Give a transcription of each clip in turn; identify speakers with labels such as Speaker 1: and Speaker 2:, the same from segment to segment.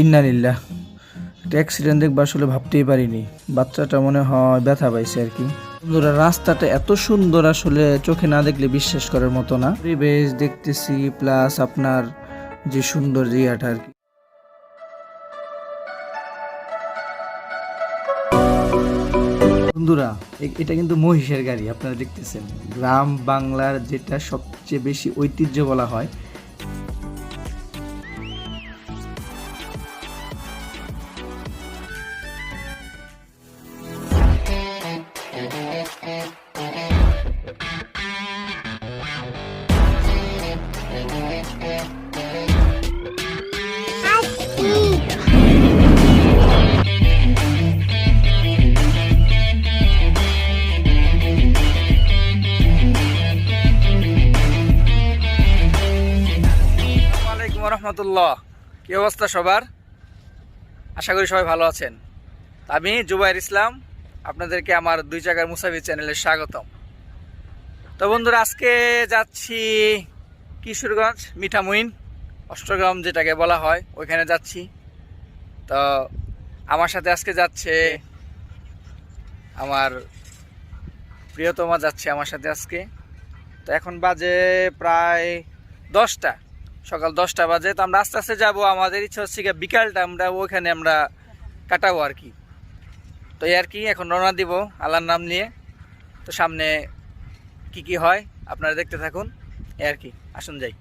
Speaker 1: ইন্নালিল্লাহ একটা অ্যাক্সিডেন্ট দেখব আসলে ভাবতেই পারিনি। বাচ্চাটা মনে হয় ব্যথা পাইছে আর কি। বন্ধুরা, রাস্তাটা এত সুন্দর আসলে চোখে না দেখলে বিশ্বাস করার মতো না। পরিবেশ দেখতেছি প্লাস আপনার যে সুন্দর জায়গাটা আর কি। বন্ধুরা এটা কিন্তু মহিষের গাড়ি, আপনারা দেখতেছেন। গ্রাম বাংলার যেটা সবচেয়ে বেশি ঐতিহ্য বলা হয় রহমতুল্লাহ। কি অবস্থা সবার? আশা করি সবাই ভালো আছেন। আমি জুবাইর ইসলাম, আপনাদেরকে আমার দুই জায়গার মুসাফির চ্যানেলে স্বাগতম। তো বন্ধুরা, আজকে যাচ্ছি কিশোরগঞ্জ, মিঠামুইন, অষ্টগ্রাম যেটাকে বলা হয়, ওইখানে যাচ্ছি। তো আমার সাথে আজকে যাচ্ছে আমার প্রিয়তমা যাচ্ছে আমার সাথে আজকে। তো এখন বাজে প্রায় দশটা। সকাল দশটা বাজে, তো আমরা আস্তে আস্তে যাব। আমাদের ইচ্ছা হচ্ছে গিয়ে বিকালটা আমরা ওইখানে আমরা কাটাবো আর কি। তো এই আর কি, এখন রওনা দিব আল্লাহর নাম নিয়ে। তো সামনে কি কি হয়, আপনারা দেখতে থাকুন। এই আর কি, আসুন যাই।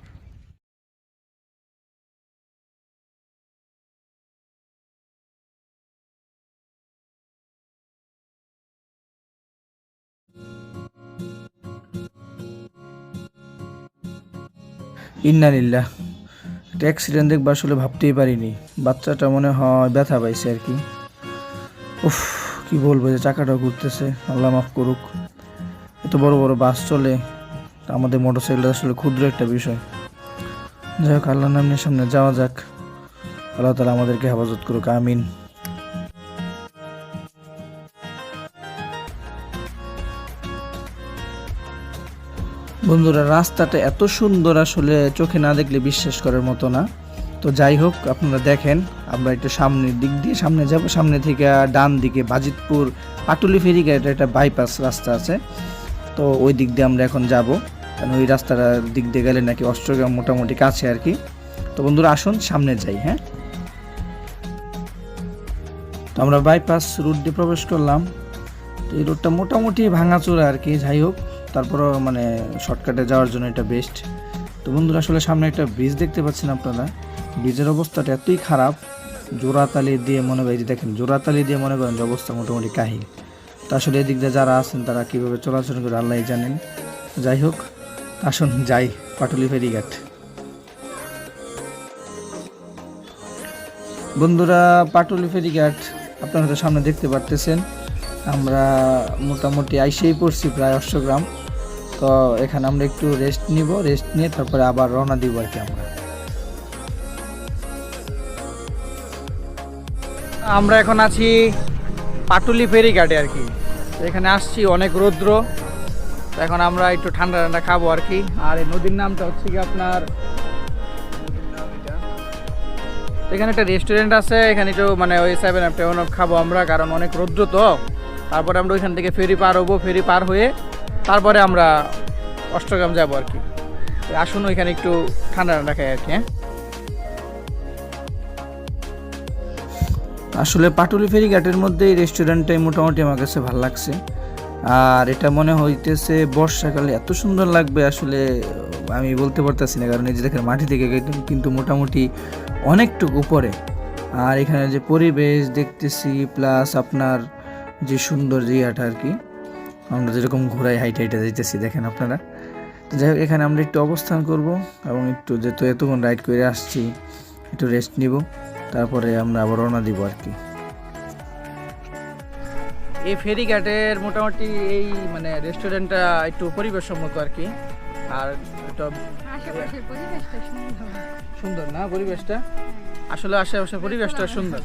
Speaker 1: ইন্নালিল্লাহ একটা অ্যাক্সিডেন্ট দেখব আসলে ভাবতেই পারিনি। বাচ্চাটা মনে হয় ব্যথা পাইছে আর কি। উফ, কি বলব যে চাকাটা ঘুরতেছে। আল্লাহ মাফ করুক। এত বড় বড় বাস চলে আমাদের মোটরসাইকেল আসলে ক্ষুদ্র একটা বিষয়। যাই হোক আল্লাহ নামের সামনে যাওয়া যাক। আল্লাহ তালা আমাদেরকে হেফাজত করুক, আমিন। বন্ধুরা, রাস্তাটা এত সুন্দর আসলে চোখে না দেখলে বিশ্বাস করার মতো না। তো যাই হোক, আপনারা দেখেন, আমরা একটু সামনের দিক দিয়ে সামনে যাব। সামনে থেকে ডান দিকে বাজিতপুর পাটুলি ফেরিঘাট একটা বাইপাস রাস্তা আছে। তো ওই দিক দিয়ে আমরা এখন যাব। কারণ ওই রাস্তাটার দিক দিয়ে গেলে নাকি অষ্টগ্রাম মোটামুটি কাছে আর কি। তো বন্ধুরা, আসুন, সামনে যাই হ্যাঁ। তো আমরা বাইপাস রুট দিয়ে প্রবেশ করলাম। তো এই রোডটা মোটামুটি ভাঙাচোরা আর কি, যাই হোক। তারপরও মানে শর্টকাটে যাওয়ার জন্য এটা বেস্ট তো বন্ধুরা, আসলে সামনে একটা ব্রিজ দেখতে পাচ্ছেন আপনারা। ব্রিজের অবস্থাটা এতই খারাপ, জোড়াতালি দিয়ে মনে এই যে দেখেন, জোড়াতালি দিয়ে মনে করেন যে অবস্থা মোটামুটি কাহিল। তো আসলে এদিক দিয়ে যারা আছেন, তারা কীভাবে চলাচল করে আল্লাহ জানেন। যাই হোক, আসুন যাই, পাটুলি ফেরিঘাট। বন্ধুরা, পাটুলি ফেরিঘাট আপনারা তো সামনে দেখতে পারতেছেন। আমরা মোটামুটি আইসেই পড়ছি প্রায় অষ্টগ্রাম। তো এখানে আমরা একটু রেস্ট নিব রেস্ট নিয়ে তারপরে আবার রওনা দিব আর কি আমরা। আমরা এখন আছি পাটুলি ফেরিঘাটে আর কি। এখানে আসছি অনেক রৌদ্র এখন আমরা একটু ঠান্ডা ঠান্ডা খাব আর কি। আর এই নদীর নামটা হচ্ছে কি আপনার এখানে একটা রেস্টুরেন্ট আছে, এখানে একটু মানে ওই সেভেন আপ খাব আমরা, কারণ অনেক রৌদ্র তো। তারপরে আমরা ওইখান থেকে ফেরি পার হব, ফেরি পার হয়ে তারপরে আমরা অষ্টগ্রাম যাব আর কি। আসুন ওইখানে একটু ঠান্ডা ঠান্ডা খাই আর কি হ্যাঁ? আসলে পাটুলি ফেরিঘাটের মধ্যে এই রেস্টুরেন্টটাই মোটামুটি আমার কাছে ভালো লাগছে। আর এটা মনে হইতেছে বর্ষাকালে এত সুন্দর লাগবে আসলে, আমি বলতে পারতেছি না, কারণ এই যে দেখেন মাটি থেকে কিন্তু মোটামুটি অনেকটুকু উপরে। আর এখানে যে পরিবেশ দেখতেছি প্লাস আপনার যে সুন্দর জায়গাটা আর কি আমরা যেরকম ঘোরাই হাইটে হাইটে যাইতেছি দেখেন আপনারা। তো যাই হোক এখানে আমরা একটু অবস্থান করব এবং একটু যেহেতু এতক্ষণ রাইড করে আসছি একটু রেস্ট নিব তারপরে আমরা আবার রওনা দিব আর কি। এই ফেরিঘাটের মোটামুটি এই মানে রেস্টুরেন্টটা একটু পরিবেশ সম্মত আর কি। আর
Speaker 2: আশেপাশের সুন্দর।
Speaker 1: সুন্দর না পরিবেশটা? আসলে আশেপাশে পরিবেশটা সুন্দর।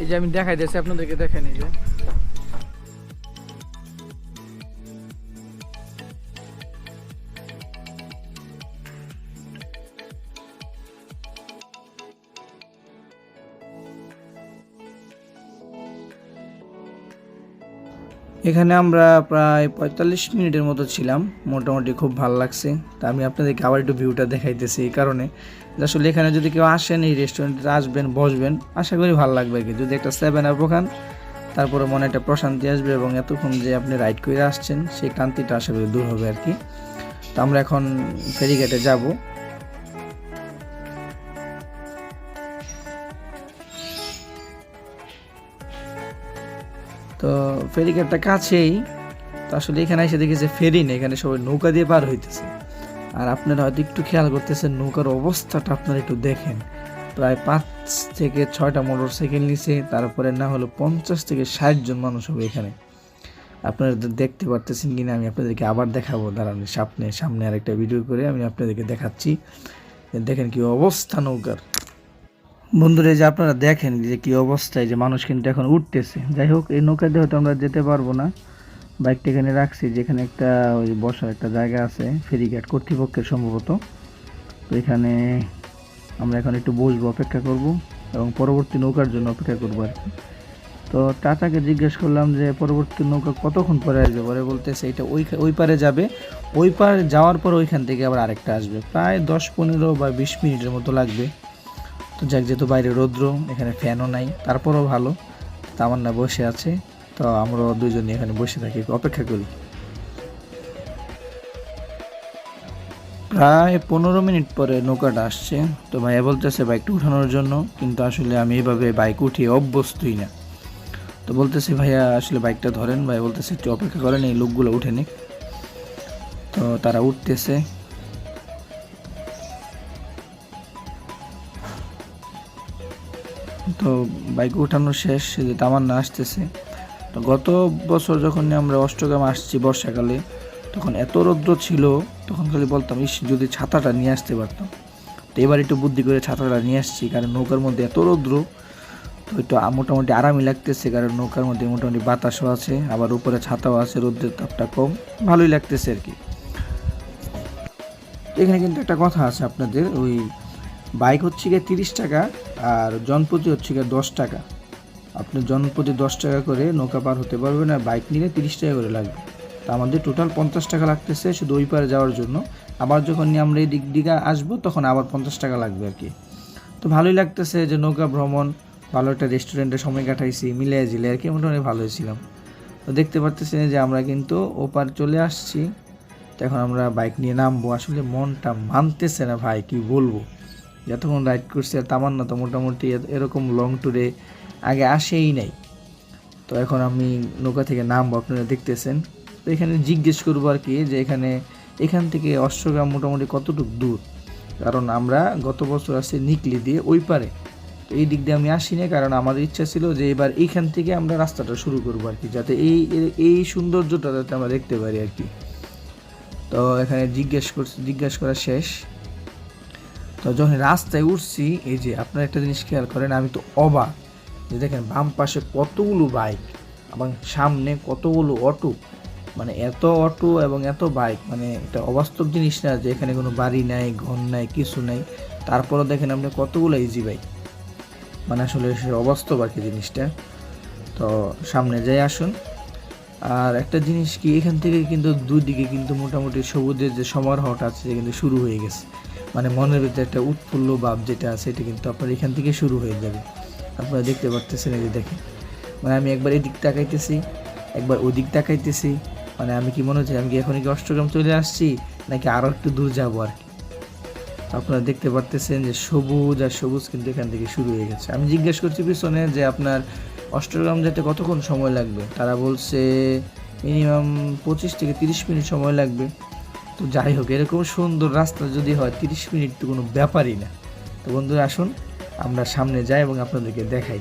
Speaker 1: এই যে আমি দেখাই দিয়েছি আপনাদেরকে দেখেন এই যে। এখানে আমরা প্রায় পঁয়তাল্লিশ মিনিটের মতো ছিলাম। মোটামুটি খুব ভালো লাগছে। তা আমি আপনাদেরকে আবার একটু ভিউটা দেখাইতেছি এই কারণে। আসলে এখানে যদি কেউ আসেন এই রেস্টুরেন্টে আসবেন, বসবেন, আশা করি ভালো লাগবে আর কি যদি একটা সেভেন আপ খান তারপরে মনে একটা প্রশান্তি আসবে এবং এতক্ষণ যে আপনি রাইড করে আসছেন, সেই ক্লান্তিটা আশা করি দূর হবে আর কি তো আমরা এখন ফেরিঘাটে যাব। ফেরিঘাটটা কাছেই, তো আসলে এখানে এসে দেখি যে ফেরি নেই, এখানে সবাই নৌকা দিয়ে পার হইতেছে। আর আপনারা হয়তো একটু খেয়াল করতেছেন, নৌকার অবস্থাটা আপনারা একটু দেখেন। প্রায় পাঁচ থেকে ছয়টা মোটর সাইকেল নিছে, তারপরে না হলো পঞ্চাশ থেকে ষাট জন মানুষ হবে এখানে। আপনারা দেখতে পারতেছেন কিনা, আমি আপনাদেরকে আবার দেখাবো। দাঁড়ান, সামনে সামনে আরেকটা ভিডিও করে আমি আপনাদেরকে দেখাচ্ছি। দেখেন কি অবস্থা নৌকার। বন্ধুরা যে আপনারা দেখেন যে কি অবস্থায় যে মানুষ কিন্তু এখন উঠতেছে। যাই হোক, এই নৌকাতে হয়তো আমরা যেতে পারব না। বাইকটা এখানে রাখছি, যেখানে একটা ওই বসার একটা জায়গা আছে ফেরিঘাট কর্তৃপক্ষের সম্ভবত। তো এখানে আমরা এখন একটু বসবো, অপেক্ষা করব এবং পরবর্তী নৌকার জন্য অপেক্ষা করব আর কি। তো চাচাকে জিজ্ঞেস করলাম যে, পরবর্তী নৌকা কতক্ষণ পরে আসবে? পরে বলতেছে এটা ওই ওই পারে যাবে। ওই পারে যাওয়ার পর ওইখান থেকে আবার আরেকটা আসবে। প্রায় দশ পনেরো বা বিশ মিনিটের মতো লাগবে। তো যাক, যেহেতু বাইরে রৌদ্র, এখানে ফ্যানও নাই, তারপরও ভালো। তামান্না বসে আছে, তো আমরা দুজনে এখানে বসে থাকি, অপেক্ষা করি। প্রায় পনেরো মিনিট পরে নৌকাটা আসছে, তো ভাইয়া বলতেছে বাইকটা উঠানোর জন্য, কিন্তু আসলে আমি এভাবে বাইক উঠিয়ে অভ্যস্তই না। তো বলতেছে, ভাইয়া, আসলে বাইকটা ধরেন। ভাইয়া বলতেছে, একটু অপেক্ষা করেন, এই লোকগুলো উঠে নিক। তো তারা উঠতেছে তো বাইক উঠানো শেষ যে তামান্না আসতেছে। তো গত বছর যখন আমরা অষ্টগ্রাম আসছি বর্ষাকালে, তখন এত রৌদ্র ছিল, তখন খালি বলতাম, ইস, যদি ছাতাটা নিয়ে আসতে পারতাম। তো এবার একটু বুদ্ধি করে ছাতাটা নিয়ে আসছি, কারণ নৌকার মধ্যে এত রৌদ্র, তো একটু মোটামুটি আরামই লাগতেছে, কারণ নৌকার মধ্যে মোটামুটি বাতাসও আছে, আবার উপরে ছাতাও আছে, রৌদ্রের তাপটা কম, ভালোই লাগতেছে আর কি। এখানে কিন্তু একটা কথা আছে আপনাদের, ওই বাইক হচ্ছে গিয়ে তিরিশ টাকা আর জনপ্রতি হচ্ছে গিয়ে দশ টাকা। আপনি জনপ্রতি দশ টাকা করে নৌকা পার হতে পারবেন আর বাইক নিলে তিরিশ টাকা করে লাগবে। তা আমাদের টোটাল পঞ্চাশ টাকা লাগতেছে শুধু ওই পারে যাওয়ার জন্য। আবার যখন নিয়ে আমরা এই দিক দিকে আসব, তখন আবার পঞ্চাশ টাকা লাগবে আর কি। তো ভালোই লাগতেছে যে নৌকা ভ্রমণ, ভালো একটা রেস্টুরেন্টে সময় কাটাইছি মিলে জিলে আর কি, মোটামুটি ভালোই ছিলাম। তো দেখতে পারতেছেন যে আমরা কিন্তু ওপার চলে আসছি। তো এখন আমরা বাইক নিয়ে নামবো। আসলে মনটা মানতেছে না ভাই, কি বলব? যতক্ষণ রাইড করছি, আর তামান্না তো মোটামুটি এরকম লং ট্যুরে আগে আসেই নাই। তো এখন আমি নৌকা থেকে নামবো, আপনারা দেখতেছেন। তো এখানে জিজ্ঞেস করব আর কি, যে এখানে, এখান থেকে অশ্বগ্রাম মোটামুটি কতটুকু দূর? কারণ আমরা গত বছর আসছি নিকলি দিয়ে ওই পারে। তো এই দিক দিয়ে আমি আসি না কারণ আমার ইচ্ছা ছিল যে এবার এইখান থেকে আমরা রাস্তাটা শুরু করব আর কি, যাতে এই এই সৌন্দর্যটা যাতে আমরা দেখতে পারি আর কি। তো এখানে জিজ্ঞেস করছি, জিজ্ঞেস করা শেষ। তো যখন রাস্তায় উঠছি, এই যে আপনারা একটা জিনিস খেয়াল করেন, আমি তো অবাক যে দেখেন বাম পাশে কতগুলো বাইক এবং সামনে কতগুলো অটো। মানে এত অটো এবং এত বাইক মানে এটা অবাস্তব জিনিস না যে এখানে কোনো বাড়ি নাই, ঘর নাই, কিছু নাই। তারপরও দেখেন আপনি কতগুলো ইজি বাইক মানে আসলে সে অবাস্তব আর কি জিনিসটা। তো সামনে যাই আসুন। আর একটা জিনিস কি, এখান থেকে কিন্তু দুদিকে কিন্তু মোটামুটি সবুজের যে সমারোহটা আছে কিন্তু শুরু হয়ে গেছে। মানে মনের ভিতরে একটা উৎফুল্ল ভাব যেটা আছে, এটা কিন্তু আপনার এখান থেকে শুরু হয়ে যাবে। আপনারা দেখতে পারতেছেন এই যে দেখেন। মানে আমি একবার এদিক তাকাইতেছি, একবার ওদিক তাকাইতেছি। মানে আমি কি মনে হচ্ছে, আমি কি এখন কি অষ্টগ্রাম চলে আসছি, নাকি আরও একটু দূর যাব আর কি? আপনারা দেখতে পারতেছেন যে সবুজ আর সবুজ কিন্তু এখান থেকে শুরু হয়ে গেছে। আমি জিজ্ঞেস করছি পিছনে যে আপনার অষ্টগ্রাম যেতে কতক্ষণ সময় লাগবে? তারা বলছে মিনিমাম পঁচিশ থেকে তিরিশ মিনিট সময় লাগবে। তো যাই হোক, এরকম সুন্দর রাস্তা যদি হয়, তিরিশ মিনিট তো কোনো ব্যাপারই না। তো বন্ধুরা, আসুন, আমরা সামনে যাই এবং আপনাদেরকে দেখাই।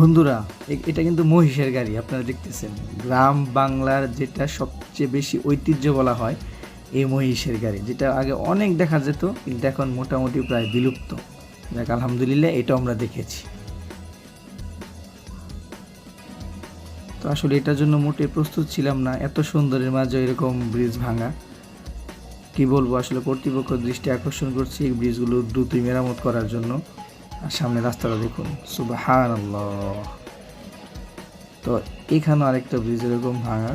Speaker 1: বন্ধুরা এটা কিন্তু মহিষের গাড়ি, আপনারা দেখতেছেন। গ্রাম বাংলার যেটা সবচেয়ে বেশি ঐতিহ্য বলা হয়, এই মহিষের গাড়ি, যেটা আগে অনেক দেখা যেত, কিন্তু এখন মোটামুটি প্রায় বিলুপ্ত। যাক, আলহামদুলিল্লাহ এটা আমরা দেখেছি। তো আসলে এটার জন্য মোটে প্রস্তুত ছিলাম না। এত সুন্দরের মাঝে এরকম ব্রিজ ভাঙা।
Speaker 3: কি বলব আসলে, কর্তৃপক্ষ দৃষ্টি আকর্ষণ করছি এই ব্রিজগুলো দ্রুতই মেরামত করার জন্য। আর সামনে রাস্তাটা দেখুন সুবাহান তো এখানেও আরেকটা ব্রিজ এরকম ভাঙা।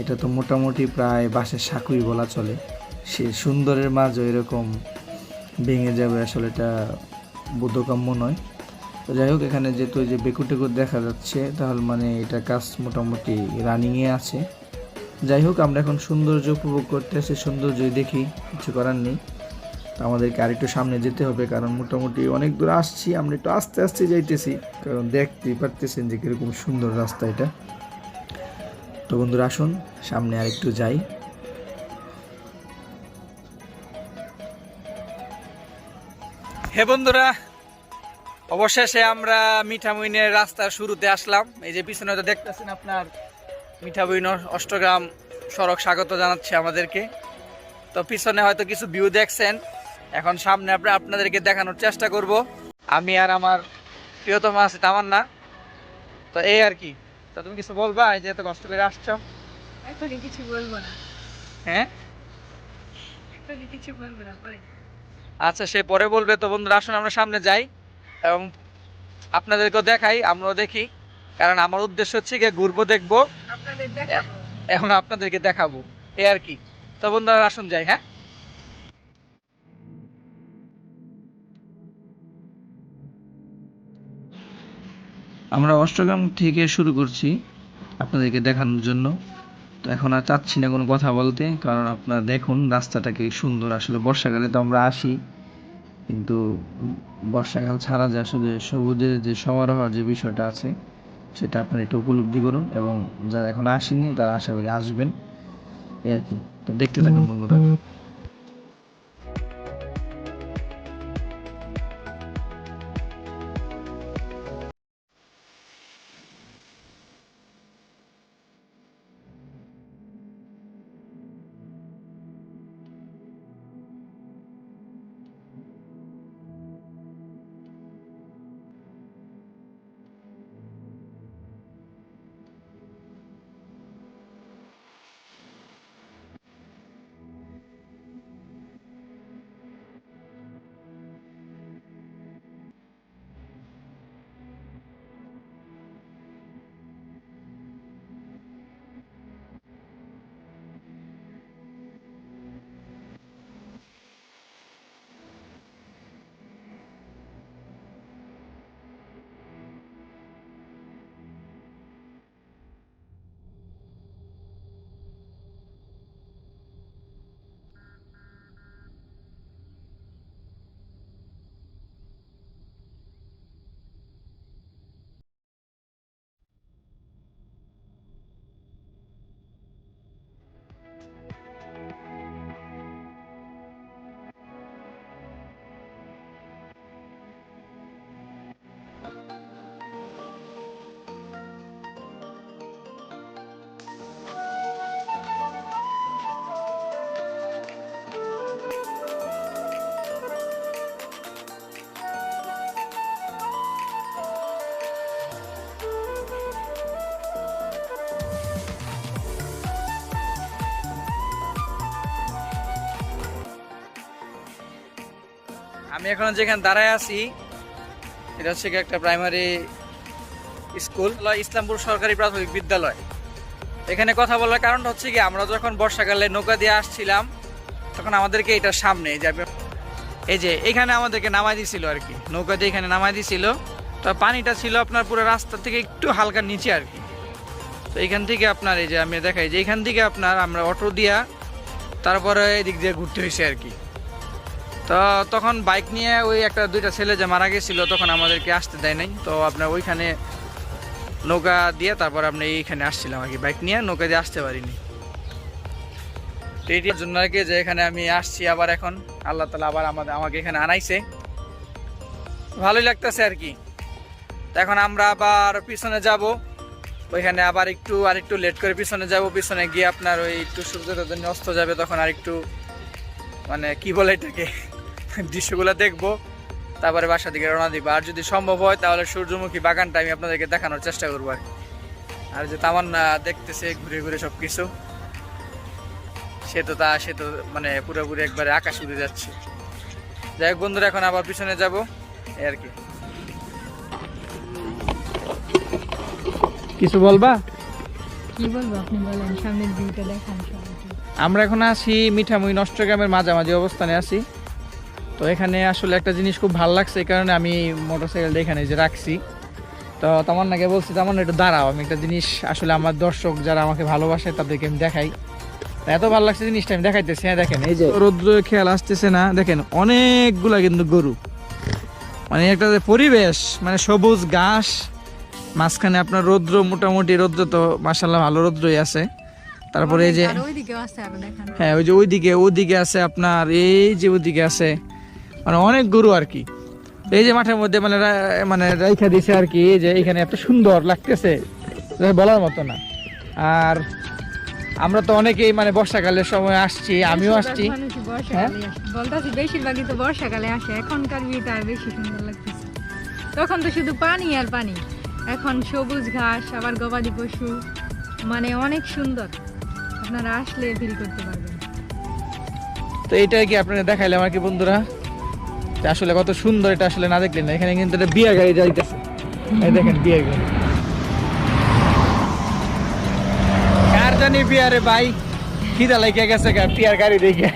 Speaker 3: এটা তো মোটামুটি প্রায় বাসের সাঁকুই বলা চলে। সে সুন্দরের মাঝে এরকম ভেঙে যাবে আসলে এটা বোধকাম্য নয়। তো যাই হোক, এখানে যেহেতু যে বেকু টেকু দেখা যাচ্ছে, তাহলে মানে এটা কাজ মোটামুটি রানিংয়ে আছে। যাই হোক, আমরা এখন সৌন্দর্য উপভোগ করতে আসি, সৌন্দর্যই দেখি, কিছু করার নেই। তো আমাদেরকে আরেকটু সামনে যেতে হবে, কারণ মোটামুটি অনেক দূর আসছি, আমরা একটু আস্তে আস্তে যাইতেছি, কারণ দেখতেই পারতেছেন যে কীরকম সুন্দর রাস্তা এটা। তো বন্ধুরা, আসুন, সামনে আরেকটু যাই।
Speaker 1: হে বন্ধুরা অবশেষে আমরা মিঠামইনের রাস্তার শুরুতে আসলাম। এই যে পিছনে তো দেখতেছেন আপনার মিঠামইন অষ্টগ্রাম সড়ক স্বাগত জানাচ্ছে আমাদেরকে। তো পিছনে হয়তো কিছু ভিউ দেখছেন। এখন সামনে আমরা আপনাদেরকে দেখানোর চেষ্টা করব। আমি আর আমার প্রিয়তমা আছে তামান্না। তো এই আর কি। তো তুমি কিছু বলবা? এই যে এত কষ্ট করে আসছো।
Speaker 2: এখনই কিছু বলব না।
Speaker 1: হ্যাঁ?
Speaker 2: এখনই কিছু বলব না
Speaker 1: আচ্ছা সে পরে বলবে। তো বন্ধুরা আসুন আমরা সামনে যাই। এবং আপনাদেরকেও দেখাই, আমরাও দেখি। কারণ আমার উদ্দেশ্য হচ্ছে গিয়ে ঘুরবো, দেখব। এখন আপনাদেরকে দেখাবো এই আর কি। তো বন্ধুরা, আসুন যাই হ্যাঁ?
Speaker 3: আমরা অষ্টগ্রাম থেকে শুরু করছি আপনাদেরকে দেখানোর জন্য। তো এখন আর চাচ্ছি না কোনো কথা বলতে, কারণ আপনারা দেখুন রাস্তাটা কি সুন্দর। আসলে বর্ষাকালে তো আমরা আসি। কিন্তু বর্ষাকাল ছাড়া যে আসলে সবুজের যে সমারোহ যে বিষয়টা আছে, সেটা আপনারা একটু উপলব্ধি করুন এবং যারা এখন আসেনি তারা আশা করি আসবেন। এই আর কি। তো দেখতে থাকুন বন্ধুরা।
Speaker 1: আমি এখন যেখানে দাঁড়ায় আছি, এটা হচ্ছে একটা প্রাইমারি স্কুল ইসলামপুর সরকারি প্রাথমিক বিদ্যালয়। এখানে কথা বলার কারণটা হচ্ছে কি আমরা যখন বর্ষাকালে নৌকা দিয়ে আসছিলাম, তখন আমাদেরকে এটার সামনে যাবে এই যে এখানে আমাদেরকে নামাই দিছিল আর কি। নৌকা দিয়ে এখানে নামাই দিছিল। তো পানিটা ছিল আপনার পুরো রাস্তা থেকে একটু হালকা নিচে আর কি। তো এখান থেকে আপনার এই যে আমি দেখাই যে এখান থেকে আপনার আমরা অটো দিয়া তারপরে এদিক দিয়ে ঘুরতে হয়েছে আর কি। তো তখন বাইক নিয়ে ওই একটা দুইটা ছেলে যে মারা গেছিল, তখন আমাদেরকে আসতে দেয় নাই। তো আপনার ওইখানে নৌকা দিয়ে তারপর আপনি এইখানে আসছিলাম আর কি। বাইক নিয়ে নৌকা দিয়ে আসতে পারিনি। এইটার জন্য আর কি যে এখানে আমি আসছি আবার এখন। আল্লাহ তালা আবার আমাদের, আমাকে এখানে আনাইছে। ভালোই লাগতেছে আর কি। এখন আমরা আবার পিছনে যাব। ওইখানে আবার একটু আর একটু লেট করে পিছনে যাব। পিছনে গিয়ে আপনার ওই একটু সূর্যটা অস্ত যাবে তখন আর একটু মানে কি বলে এটাকে? দৃশ্যগুলো দেখব তারপরে বাসা দিকে রওনা দিব। আর যদি সম্ভব হয় তাহলে সূর্যমুখী বাগানটা আমি আপনাদেরকে দেখানোর চেষ্টা করব আর কি। আর যে তামান্না দেখতেছে ঘুরে ঘুরে সব কিছু সে তো তা সে তো মানে পুরোপুরি একবারে আকাশ উড়ে যাচ্ছে। যাই হোক বন্ধুরা এখন আবার পিছনে যাব এই আর কি। কিছু বলবা?
Speaker 2: কি বলব আপনি বলেন সামনের ভিউটা দেখান
Speaker 1: আমরা এখন আছি মিঠামুই নষ্ট গ্রামের মাঝামাঝি অবস্থানে আছি। তো এখানে আসলে একটা জিনিস খুব ভালো লাগছে এই কারণে আমি মোটরসাইকেলটা এখানে যে রাখছি। তো তামান্নাকে বলছি তামান্না একটু দাঁড়াও আমি একটা জিনিস আসলে আমার দর্শক যারা আমাকে ভালোবাসে তাদেরকে আমি দেখাই। এত ভালো লাগছে জিনিসটা আমি দেখাইতেছি হ্যাঁ দেখেন এই যে রৌদ্র খেয়াল আসতেছে না দেখেন অনেকগুলা কিন্তু গরু। মানে একটা যে পরিবেশ মানে সবুজ ঘাস মাঝখানে আপনার রৌদ্র মোটামুটি রৌদ্র তো মাসাল্লাহ ভালো রৌদ্রই আছে। তারপরে এই যে হ্যাঁ ওই যে ওইদিকে ওইদিকে আছে আপনার এই যে ওইদিকে আছে। মানে অনেক গরু আর কি। এই যে মাঠের মধ্যে মানে মানে রাইখা দিছে আর কি যে এখানে এত সুন্দর লাগতেছে বলার মতো না। আর আমরা তো অনেকেই মানে বর্ষাকালের সময় আসছি আমিও আসছি।
Speaker 2: আসে। বলতাছি বেশিরভাগই তো বর্ষাকালে আসে এখনকার ভিউটা বেশি সুন্দর লাগতেছে। তখন তো শুধু পানি আর পানি এখন সবুজ ঘাস আবার গবাদি পশু মানে অনেক সুন্দর। আপনারা আসলে ফিল করতে পারবেন।
Speaker 1: তো এইটাই কি আপনারা দেখাইলাম আর কি বন্ধুরা? আসলে কত সুন্দর, এটা আসলে না দেখলেন না। এখানে কিন্তু বিয়ার গাড়ি যাইতেছে। এই দেখেন বিয়ার গাড়ি। কার জানি বিয়ারে ভাই? খিদা লাগিয়ে গেছে বিয়ার গাড়ি দেখে।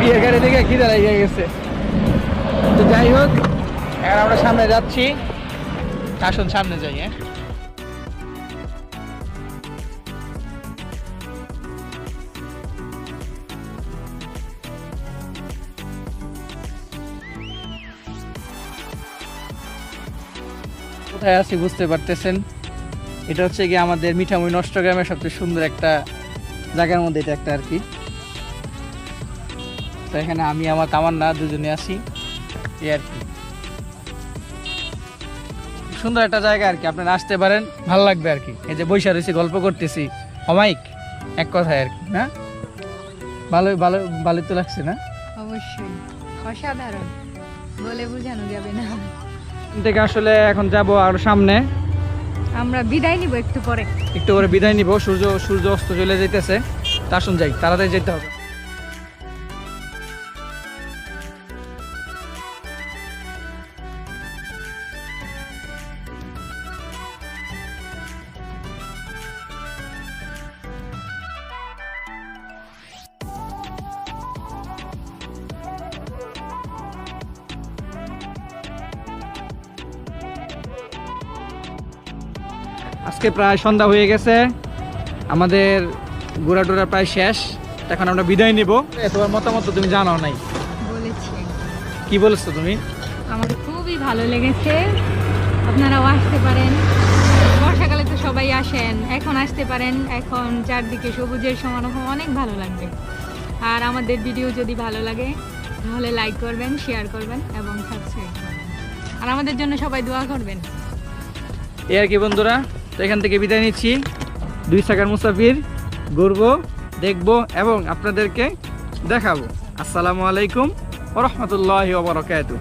Speaker 1: বিয়ার গাড়ি দেখে খিদা লাগিয়ে গেছে। তো যাই হোক, এখন আমরা সামনে যাচ্ছি। আসুন সামনে যাই হ্যাঁ। কোথায় আছি বুঝতে পারতেছেন? এটা হচ্ছে কি আমাদের মিঠামুই নষ্ট গ্রামের সবচেয়ে সুন্দর একটা জায়গার মধ্যে এটা একটা আর কি। তো এখানে আমি, আমার তামান্না দুজনে আছি। এই আর কি। সুন্দর একটা জায়গা আর কি, আপনারা আসতে পারেন, ভালো লাগবে আর কি। এই যে বৈশা রয়েছি, গল্প করতেছি। অমাইক এক কথায় আর কি, না? ভালো ভালো ভালো তো লাগছে না?
Speaker 2: অবশ্যই, অসাধারণ। বলে বোঝানো যাবে না।
Speaker 1: থেকে আসলে এখন যাব আর সামনে।
Speaker 2: আমরা বিদায় নিব একটু পরে।
Speaker 1: একটু পরে বিদায় নিব সূর্য সূর্য অস্ত চলে যাইতেছে। তা শুন যাই তাড়াতাড়ি যেতে হবে। প্রায় সন্ধ্যা হয়ে গেছে। আমাদের ঘোরা টোরা প্রায় শেষ। এখন আমরা বিদায় নিব। এ, তোমার মতামত তুমি জানাও নাই।
Speaker 2: বলেছি।
Speaker 1: কি বলেছ তুমি?
Speaker 2: আমার খুবই ভালো লেগেছে। আপনারাও আসতে পারেন। বর্ষাকালে তো সবাই আসেন। এখন আসতে পারেন। এখন চারদিকে সবুজের সমারোহ। অনেক ভালো লাগবে। আর আমাদের ভিডিও যদি ভালো লাগে তাহলে লাইক করবেন শেয়ার করবেন এবং সাবস্ক্রাইব করবেন। আর আমাদের জন্য সবাই দোয়া করবেন।
Speaker 1: এই আর কি বন্ধুরা? তো এখান থেকে বিদায় নিচ্ছি। দুই সাকার মুসাফির ঘুরবো, দেখব এবং আপনাদেরকে দেখাবো। আসসালামু আলাইকুম ওরহমতুল্লাহ ওবরাকাতুহ